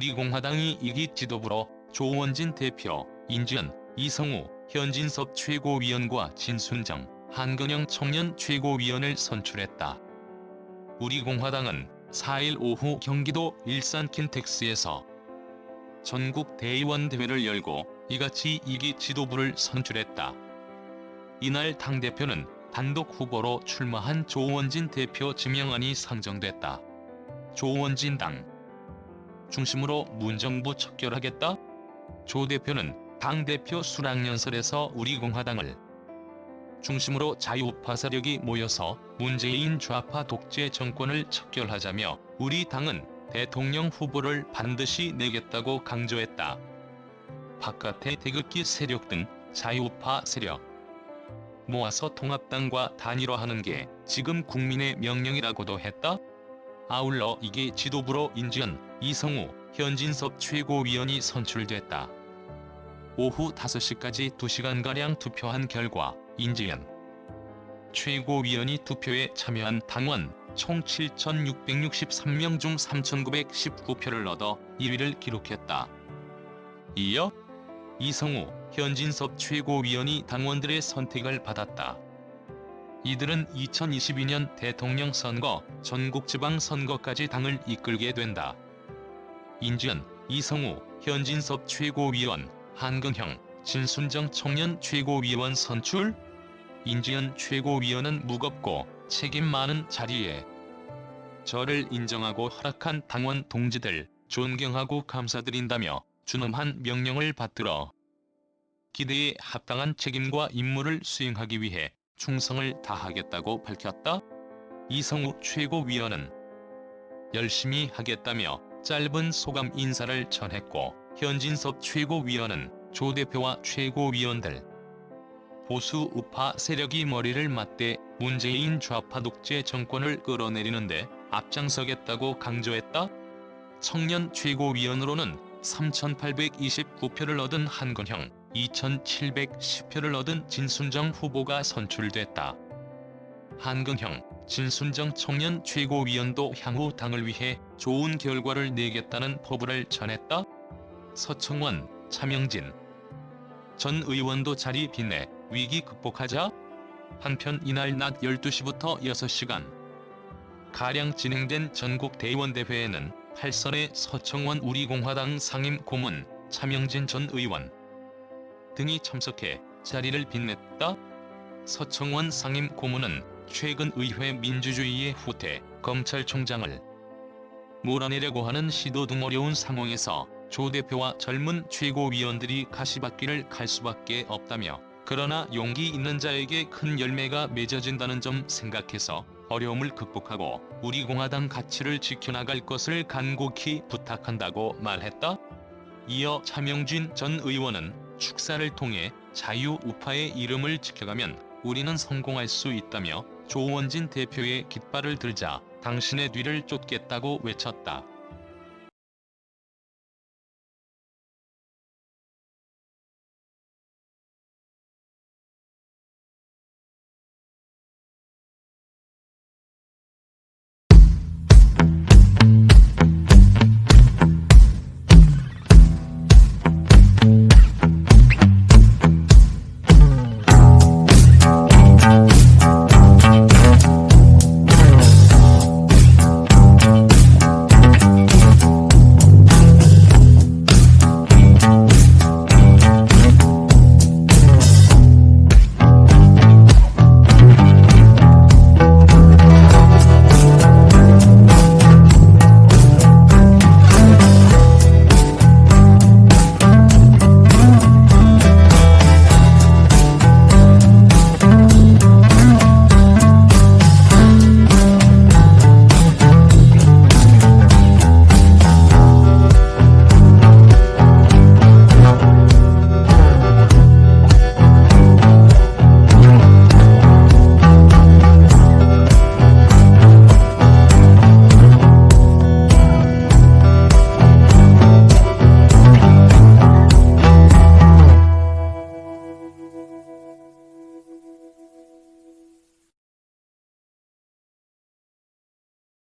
우리공화당이 이기 지도부로 조원진 대표, 인지연, 이성우, 현진섭 최고위원과 진순정, 한근영 청년 최고위원을 선출했다. 우리공화당은 4일 오후 경기도 일산 킨텍스에서 전국 대의원 대회를 열고 이같이 이기 지도부를 선출했다. 이날 당대표는 단독 후보로 출마한 조원진 대표 지명안이 상정됐다. 조원진 당 중심으로 문정부 척결하겠다? 조 대표는 당대표 수락연설에서 우리 공화당을 중심으로 자유우파 세력이 모여서 문재인 좌파 독재 정권을 척결하자며 우리 당은 대통령 후보를 반드시 내겠다고 강조했다. 바깥의 태극기 세력 등 자유우파 세력 모아서 통합당과 단일화하는 게 지금 국민의 명령이라고도 했다. 아울러 이게 지도부로 인지연, 이성우, 현진섭 최고위원이 선출됐다. 오후 5시까지 2시간가량 투표한 결과 인지연 최고위원이 투표에 참여한 당원 총 7,663명 중 3,919표를 얻어 1위를 기록했다. 이어 이성우, 현진섭 최고위원이 당원들의 선택을 받았다. 이들은 2022년 대통령 선거, 전국지방 선거까지 당을 이끌게 된다. 인지연, 이성우, 현진섭 최고위원, 한근형, 진순정 청년 최고위원 선출? 인지연 최고위원은 무겁고 책임 많은 자리에 저를 인정하고 허락한 당원 동지들 존경하고 감사드린다며 준엄한 명령을 받들어 기대에 합당한 책임과 임무를 수행하기 위해 충성을 다하겠다고 밝혔다. 이성우 최고위원은 열심히 하겠다며 짧은 소감 인사를 전했고 현진섭 최고위원은 조 대표와 최고위원들 보수 우파 세력이 머리를 맞대 문재인 좌파 독재 정권을 끌어내리는데 앞장서겠다고 강조했다. 청년 최고위원으로는 3,829표를 얻은 한건형, 2,710표를 얻은 진순정 후보가 선출됐다. 한근형, 진순정 청년 최고위원도 향후 당을 위해 좋은 결과를 내겠다는 포부를 전했다. 서청원, 차명진 전 의원도 자리 빛내 위기 극복하자. 한편 이날 낮 12시부터 6시간 가량 진행된 전국 대의원 대회에는 팔선의 서청원 우리공화당 상임 고문, 차명진 전 의원 등이 참석해 자리를 빛냈다. 서청원 상임 고문은 최근 의회 민주주의의 후퇴, 검찰총장을 몰아내려고 하는 시도 등 어려운 상황에서 조 대표와 젊은 최고위원들이 가시밭길을 갈 수밖에 없다며 그러나 용기 있는 자에게 큰 열매가 맺어진다는 점 생각해서 어려움을 극복하고 우리 공화당 가치를 지켜나갈 것을 간곡히 부탁한다고 말했다. 이어 차명진 전 의원은 축사를 통해 자유 우파의 이름을 지켜가면 우리는 성공할 수 있다며 조원진 대표의 깃발을 들자 당신의 뒤를 쫓겠다고 외쳤다.